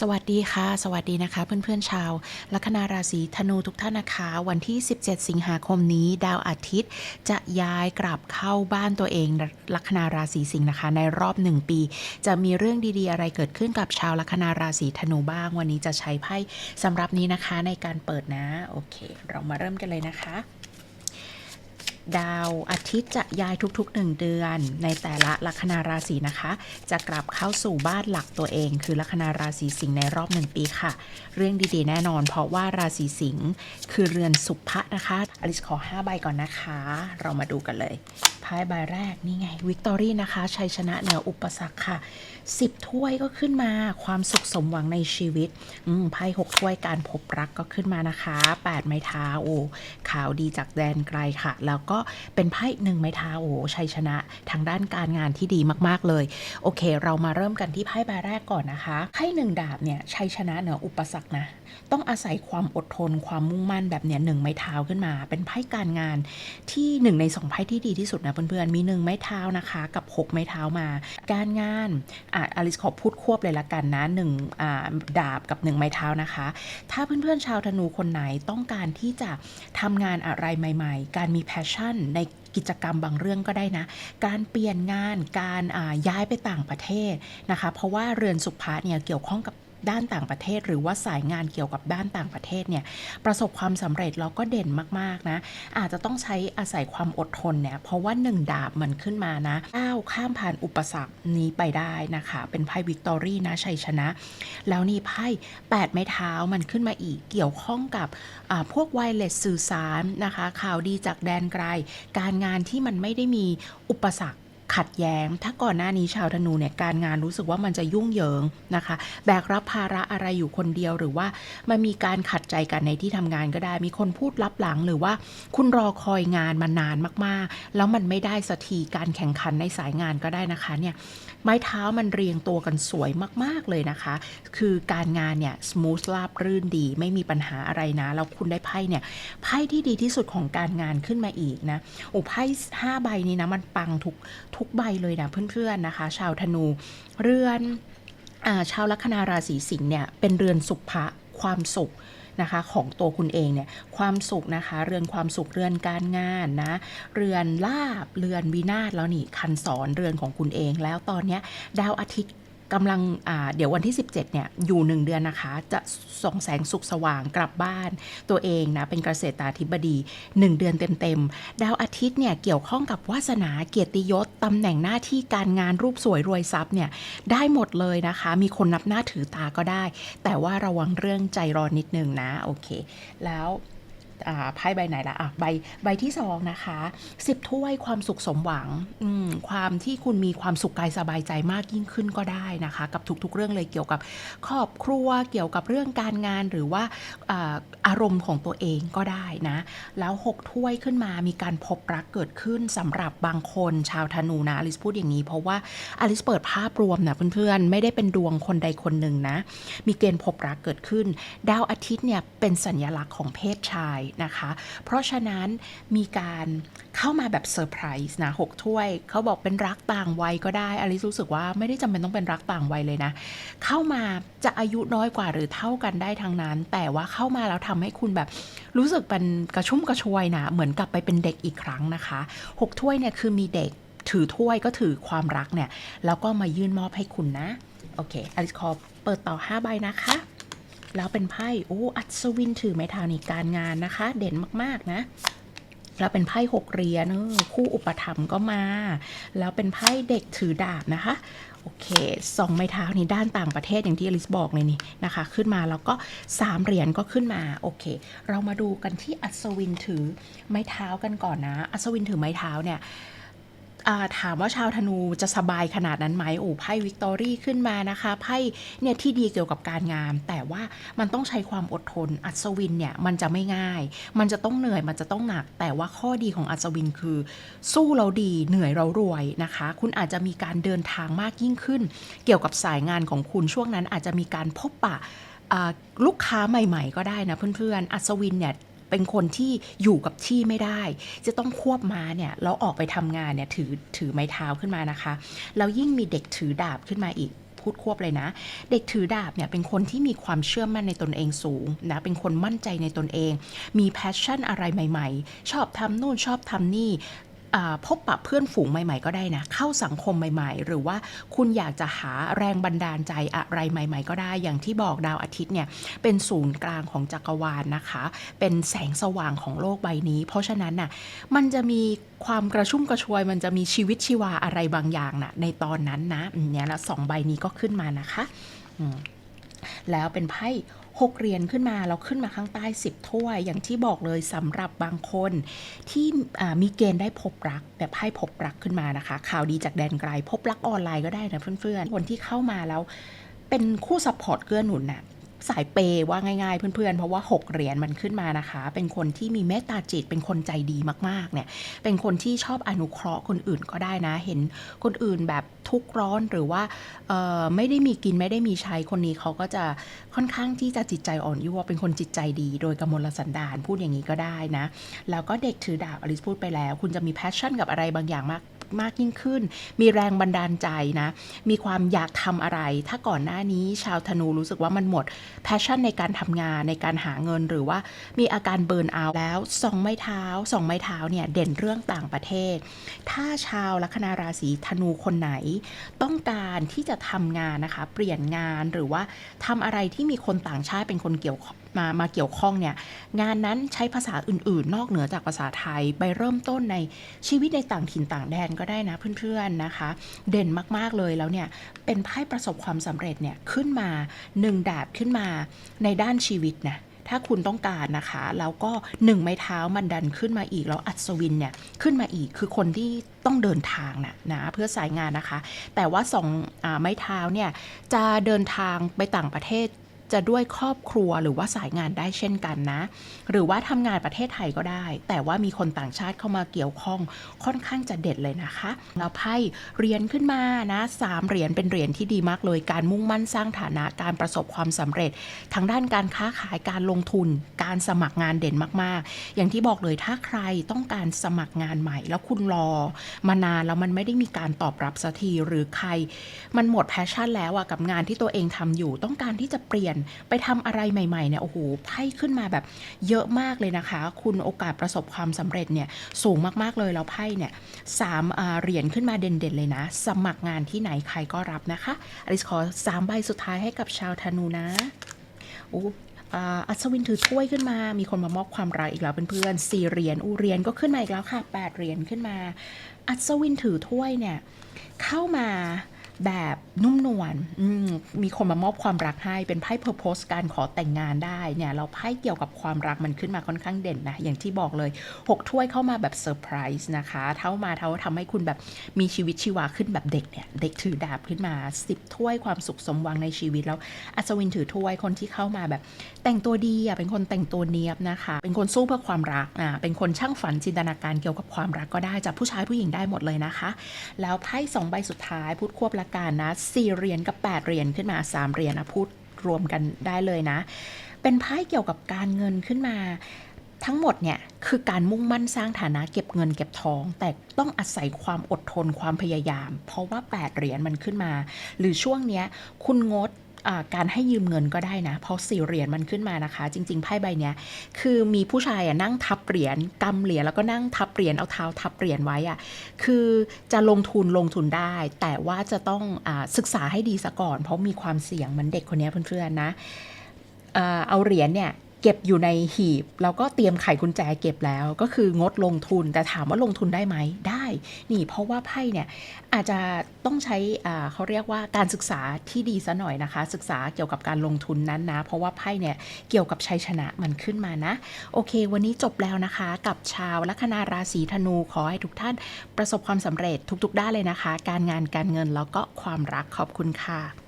สวัสดีค่ะ สวัสดีนะคะ เพื่อนๆชาว ลัคนาราศีธนูทุกท่านนะคะ วันที่ 17 สิงหาคมนี้ ดาวอาทิตย์จะย้ายกลับเข้าบ้านตัวเอง ลัคนาราศีสิงห์นะคะ ในรอบหนึ่งปี จะมีเรื่องดีๆ อะไรเกิดขึ้นกับชาวลัคนาราศีธนูบ้าง วันนี้จะใช้ไพ่สำหรับนี้นะคะในการเปิดนะ โอเค เรามาเริ่มกันเลยนะคะ ดาวอาทิตย์จะย้ายทุกๆ 1 เดือน ในแต่ละลัคนาราศีนะคะ จะกลับเข้าสู่บ้านหลักตัวเอง คือลัคนาราศีสิงห์ในรอบหนึ่งปีค่ะ เรื่องดีๆ แน่นอน เพราะว่าราศีสิงห์คือเรือนสุภะนะคะอลิสขอ 5 ใบก่อนนะคะ เรามาดูกันเลยไพ่ใบแรกนี่ไงวิกตอรี่นะคะ ชัยชนะเหนืออุปสรรคค่ะ 10 ถ้วยก็ขึ้นมาความสุขสมหวังในชีวิตอืมไพ่6ถ้วยการพบรักก็ขึ้นมานะคะ 8 ไม้เท้าโอ้ข่าวดีจากแดนไกลค่ะ แล้วก็เป็นไพ่หนึ่งไม้เท้าโอ้ชัยชนะทางด้านการงานที่ดีมาก ๆ เลย โอเค เรามาเริ่มกันที่ไพ่ใบแรกก่อนนะคะไพ่หนึ่งดาบเนี่ยชัยชนะเหนืออุปสรรคนะ ต้องอาศัยความอดทน ความมุ่งมั่นแบบเนี้ยหนึ่งไม้เท้าขึ้นมา เป็นไพ่การงานที่หนึ่งในสองไพ่ที่ดีที่สุดนะเพื่อนๆมีหนึ่งไม้เท้านะคะกับหกไม้เท้ามา การงานอะอลิสขอพูดควบเลยละกันนะหนึ่งอ่าดาบกับหนึ่งไม้เท้านะคะ ถ้าเพื่อนๆชาวธนูคนไหนต้องการที่จะทำงานอะไรใหม่ ๆ การมีแพชชั่นในกิจกรรมบางเรื่องก็ได้นะ การเปลี่ยนงานการย้ายไปต่างประเทศนะคะ เพราะว่าเรือนสุภาเนี่ยเกี่ยวข้องกับ ด้านต่างประเทศ หรือว่าสายงานเกี่ยวกับด้านต่างประเทศเนี่ยประสบความสำเร็จแล้วก็เด่นมากๆนะอาจจะต้องใช้อาศัยความอดทนเนี่ยเพราะว่าหนึ่งดาบมันขึ้นมานะก้าวข้ามผ่านอุปสรรคนี้ไปได้นะคะ เป็นไพ่วิกตอรี่นะชัยชนะ แล้วนี่ไพ่8ไม้เท้ามันขึ้นมาอีกเกี่ยวข้องกับพวกไวเลสสื่อสารนะคะ ข่าวดีจากแดนไกล การงานที่มันไม่ได้มีอุปสรรค ขัดแย้ง ถ้าก่อนหน้านี้ชาวธนูเนี่ยการงานรู้สึกว่ามันจะยุ่งเหยิงนะคะ แบกรับภาระอะไรอยู่คนเดียวหรือว่ามันมีการขัดใจกันในที่ทำงานก็ได้ มีคนพูดลับหลังหรือว่า คุณรอคอยงานมานานมากๆ แล้วมันไม่ได้สักทีการแข่งขันในสายงานก็ได้นะคะเนี่ยไม้เท้ามันเรียงตัวกันสวยมาก ๆ เลยนะคะ คือการงานเนี่ยสมูทราบรื่นดี ไม่มีปัญหาอะไรนะ แล้วคุณได้ไพ่เนี่ย ไพ่ที่ดีที่สุดของการงานขึ้นมาอีกนะ โอ้ไพ่ห้าใบนี้นะ มันปังทุกทุกใบเลยนะเพื่อนๆนะคะ ชาวธนูเรือนอชาวลัคนาราศีสิงห์เนี่ยเป็นเรือนสุภะความสุขนะคะของตัวคุณเองเนี่ยความสุขนะคะ เรือนความสุขเรือนการงานนะเรือนลาบเรือนวินาศแล้วนี่คันสอนเรือนของคุณเองแล้วตอนนี้ดาวอาทิตย์ กำลังเดี๋ยววันที่ 17เนี่ยอยู่1เดือนนะคะ จะส่องแสงสุขสว่างกลับบ้าน ตัวเองนะเป็นเกษตราธิบดี 1 เดือนเต็มๆ ดาวอาทิตย์เนี่ยเกี่ยวข้องกับวาสนาเกียรติยศตำแหน่งหน้าที่การงานรูปสวยรวยทรัพย์เนี่ยได้หมดเลยนะคะ มีคนนับหน้าถือตาก็ได้ แต่ว่าระวังเรื่องใจร้อนนิดนึงนะโอเค แล้ว ไพ่ใบไหนละอะใบใบที่สองนะคะสิบถ้วยความสุขสมหวังความที่คุณมีความสุขกายสบายใจมากยิ่งขึ้นก็ได้นะคะ กับทุกๆเรื่องเลยเกี่ยวกับครอบครัวเกี่ยวกับเรื่องการงานหรือว่าอาอารมณ์ของตัวเองก็ได้นะ แล้ว6ถ้วยขึ้นมามีการพบรักเกิดขึ้นสำหรับบางคนชาวธนูนะอลิสพูดอย่างนี้ เพราะว่าอลิสเปิดภาพรวมนะเพื่อนๆไม่ได้เป็นดวงคนใดคนหนึ่งนะ มีเกณฑ์พบรักเกิดขึ้น ดาวอาทิตย์เนี่ยเป็นสัญลักษณ์ของเพศชายนะคะ เพราะฉะนั้นมีการเข้ามาแบบเซอร์ไพรส์นะหกถ้วย เขาบอกเป็นรักต่างวัยก็ได้อลิสรู้สึกว่าไม่ได้จำเป็นต้องเป็นรักต่างวัยเลยนะ เข้ามาจะอายุน้อยกว่าหรือเท่ากันได้ทั้งนั้น แต่ว่าเข้ามาแล้วทำให้คุณแบบรู้สึกเป็นกระชุ่มกระชวยนะเหมือนกลับไปเป็นเด็กอีกครั้งนะคะหกถ้วยเนี่ยคือมีเด็กถือถ้วยก็ถือความรักเนี่ย แล้วก็มายื่นมอบให้คุณนะ โอเคอลิสขอเปิดต่อ 5 ใบนะคะ แล้วเป็นไพ่โอ้อัศวินถือไม้เท้านี่การงานนะคะ เด่นมากๆนะแล้วเป็นไพ่หกเหรียญเออคู่อุปถัมภ์ก็มา แล้วเป็นไพ่เด็กถือดาบนะคะโอเคสองไม้เท้านี่ด้านต่างประเทศอย่างที่อลิสบอกเลยนี่นะคะ ขึ้นมาแล้วก็สามเหรียญก็ขึ้นมาโอเค เรามาดูกันที่อัศวินถือไม้เท้ากันก่อนนะ อัศวินถือไม้เท้าเนี่ย ถามว่าชาวธนูจะสบายขนาดนั้นไหมโอ้ไพ่วิกตอรี่ขึ้นมานะคะไพ่เนี่ยที่ดีเกี่ยวกับการงาน แต่ว่ามันต้องใช้ความอดทน อัศวินเนี่ยมันจะไม่ง่าย มันจะต้องเหนื่อยมันจะต้องหนัก แต่ว่าข้อดีของอัศวินคือ สู้เราดีเหนื่อยเรารวยนะคะ คุณอาจจะมีการเดินทางมากยิ่งขึ้น เกี่ยวกับสายงานของคุณช่วงนั้นอาจจะมีการพบปะลูกค้าใหม่ ๆ ก็ได้นะเพื่อนๆ อัศวินเนี่ย เป็นคนที่อยู่กับที่ไม่ได้ จะต้องควบม้าเนี่ยแล้วออกไปทำงานเนี่ยถือถือไม้เท้าขึ้นมานะคะแล้วยิ่งมีเด็กถือดาบขึ้นมาอีกพูดควบเลยนะ เด็กถือดาบเนี่ยเป็นคนที่มีความเชื่อมั่นในตนเองสูงนะเป็นคนมั่นใจในตนเอง มีแพชชั่นอะไรใหม่ ๆ ชอบทำนู่นชอบทำนี่ พบปะเพื่อนฝูงใหม่ๆ ก็ได้นะ เข้าสังคมใหม่ ๆ หรือว่าคุณอยากจะหาแรงบันดาลใจอะไรใหม่ ๆ ก็ได้ อย่างที่บอกดาวอาทิตย์เนี่ยเป็นศูนย์กลางของจักรวาลนะคะ เป็นแสงสว่างของโลกใบนี้ เพราะฉะนั้นน่ะมันจะมีความกระชุ่มกระชวย มันจะมีชีวิตชีวาอะไรบางอย่างน่ะในตอนนั้นนะอืมเนี่ยแล้วสองใบนี้ก็ขึ้นมานะคะแล้วเป็นไพ่ หกเหรียญขึ้นมาเราขึ้นมาข้างใต้ 10 ถ้วย อย่างที่บอกเลยสำหรับบางคนที่มีเกณฑ์ได้พบรักแบบให้พบรักขึ้นมานะคะ ข่าวดีจากแดนไกล พบรักออนไลน์ก็ได้นะเพื่อนๆคนที่เข้ามาแล้วเป็นคู่ซัพพอร์ตเกื้อหนุนน่ะ สายเปย์ว่าง่ายๆ เพื่อนๆ เพราะว่า 6 เหรียญมันขึ้นมานะคะ เป็นคนที่มีเมตตาจิต เป็นคนใจดีมากๆ เนี่ย เป็นคนที่ชอบอนุเคราะห์คนอื่นก็ได้นะ เห็นคนอื่นแบบทุกข์ร้อนหรือว่าไม่ได้มีกินไม่ได้มีใช้คนนี้เขาก็จะค่อนข้างที่จะจิตใจอ่อนยั่วเป็นคนจิตใจดี โดยกมลสันดานพูดอย่างนี้ก็ได้นะ แล้วก็เด็กถือดาบอลิสพูดไปแล้ว คุณจะมีแพชชั่นกับอะไรบางอย่างมากมากยิ่งขึ้น มีแรงบันดาลใจนะ มีความอยากทำอะไร ถ้าก่อนหน้านี้ชาวธนูรู้สึกว่ามันหมดแพชชั่นในการทำงานในการหาเงินหรือว่ามีอาการเบิร์นเอาแล้วสองไม้เท้าสองไม้เท้าเนี่ยเด่นเรื่องต่างประเทศ ถ้าชาวลัคนาราศีธนูคนไหน ต้องการที่จะทำงานนะคะ เปลี่ยนงานหรือว่าทำอะไรที่มีคนต่างชาติเป็นคนเกี่ยวมามาเกี่ยวข้องเนี่ยงานนั้นใช้ภาษาอื่น ๆ นอกเหนือจากภาษาไทยไปเริ่มต้นในชีวิตในต่างถิ่นต่างแดนก็ได้นะเพื่อนๆนะคะ เด่นมากๆเลยแล้วเนี่ยเป็นไพ่ประสบความสำเร็จเนี่ยขึ้นมาหนึ่งดาบขึ้นมาในด้านชีวิตนะถ้าคุณต้องการนะคะ แล้วก็หนึ่งไม้เท้ามันดันขึ้นมาอีก แล้วอัศวินเนี่ยขึ้นมาอีกคือคนที่ต้องเดินทางนะนะเพื่อสายงานนะคะ แต่ว่าสองอไม้เท้าเนี่ยจะเดินทางไปต่างประเทศ จะด้วยครอบครัวหรือว่าสายงานได้เช่นกันนะ หรือว่าทำงานประเทศไทยก็ได้ แต่ว่ามีคนต่างชาติเข้ามาเกี่ยวข้องค่อนข้างจะเด็ดเลยนะคะ แล้วไพ่เรียญขึ้นมานะสามเหรียญเป็นเหรียญที่ดีมากเลยการมุ่งมั่นสร้างฐานะการประสบความสำเร็จทางด้านการค้าขายการลงทุน การสมัครงานเด่นมาก ๆ อย่างที่บอกเลยถ้าใครต้องการสมัครงานใหม่ แล้วคุณรอ มานานแล้วมันไม่ได้มีการตอบรับสักทีหรือใคร มันหมดแพชชั่นแล้วอะกับงานที่ตัวเองทำอยู่ ต้องการที่จะเปลี่ยนไปทำอะไรใหม่ๆเนี่ยโอ้โหไพ่ขึ้นมาแบบเยอะมากเลยนะคะ คุณโอกาสประสบความสำเร็จเนี่ยสูงมากๆเลยแล้วไพ่เนี่ยสามเหรียญขึ้นมาเด่นๆเลยนะ สมัครงานที่ไหนใครก็รับนะคะอลิสขอสามใบสุดท้ายให้กับชาวธนูนะโอ้อ่าอัศวินถือถ้วยขึ้นมา มีคนมามอบความรักอีกแล้วเพื่อนๆสี่เหรียญอูเหรียญก็ขึ้นมาอีกแล้วค่ะแปดเหรียญขึ้นมา อัศวินถือถ้วยเนี่ยเข้ามา แบบนุ่มนวลมมีคนมามอบความรักให้เป็นไพ่เพอร์โพสการขอแต่งงานได้เนี่ยเราไพ่เกี่ยวกับความรักมันขึ้นมาค่อนข้างเด่นนะ อย่างที่บอกเลยหกถ้วยเข้ามาแบบเซอร์ไพรส์นะคะ เท่ามาเท่าทำให้คุณแบบมีชีวิตชีวาขึ้นแบบเด็กเนี่ย เด็กถือดาบขึ้นมาสิบถ้วยความสุขสมหวังในชีวิตแล้วอัศวินถือถ้วยคนที่เข้ามาแบบ แต่งตัวดีอะเป็นคนแต่งตัวเนียบนะคะ เป็นคนสู้เพื่อความรักอะเป็นคนช่างฝันจินตนาการเกี่ยวกับความรักก็ได้จากผู้ชายผู้หญิงได้หมดเลยนะคะ แล้วไพ่สองใบสุดท้ายพูดควบละการนะสี่เหรียญกับ 8 เหรียญขึ้นมา 3 เหรียญนะพูดรวมกันได้เลยนะ เป็นไพ่เกี่ยวกับการเงินขึ้นมาทั้งหมดเนี่ยคือการมุ่งมั่นสร้างฐานะเก็บเงินเก็บทอง แต่ต้องอาศัยความอดทนความพยายาม เพราะว่า 8 เหรียญมันขึ้นมา หรือช่วงเนี้ยคุณงด การให้ยืมเงินก็ได้นะ เพราะสี่เหรียญมันขึ้นมานะคะ จริง ๆ ไพ่ใบเนี้ย คือมีผู้ชายอะนั่งทับเหรียญกำเหรียญแล้วก็นั่งทับเหรียญเอาเท้าทับเหรียญไว้อะคือจะลงทุนลงทุนได้ แต่ว่าจะต้องอศึกษาให้ดีซะก่อน เพราะมีความเสี่ยงมันเด็กคนนี้เพื่อนๆนะเอาเหรียญเนี่ย เก็บอยู่ในหีบ แล้วก็เตรียมไขกุญแจเก็บแล้ว ก็คืองดลงทุนแต่ถามว่าลงทุนได้ไหมได้ นี่เพราะว่าไพ่เนี่ยอาจจะต้องใช้อ่าเขาเรียกว่าการศึกษาที่ดีซะหน่อยนะคะ ศึกษาเกี่ยวกับการลงทุนนั้นนะ เพราะว่าไพ่เนี่ยเกี่ยวกับชัยชนะมันขึ้นมานะ โอเค วันนี้จบแล้วนะคะ กับชาวลัคนาราศีธนูขอให้ทุกท่านประสบความสำเร็จทุก ๆ ด้านเลยนะคะ การงานการเงินแล้วก็ความรักขอบคุณค่ะ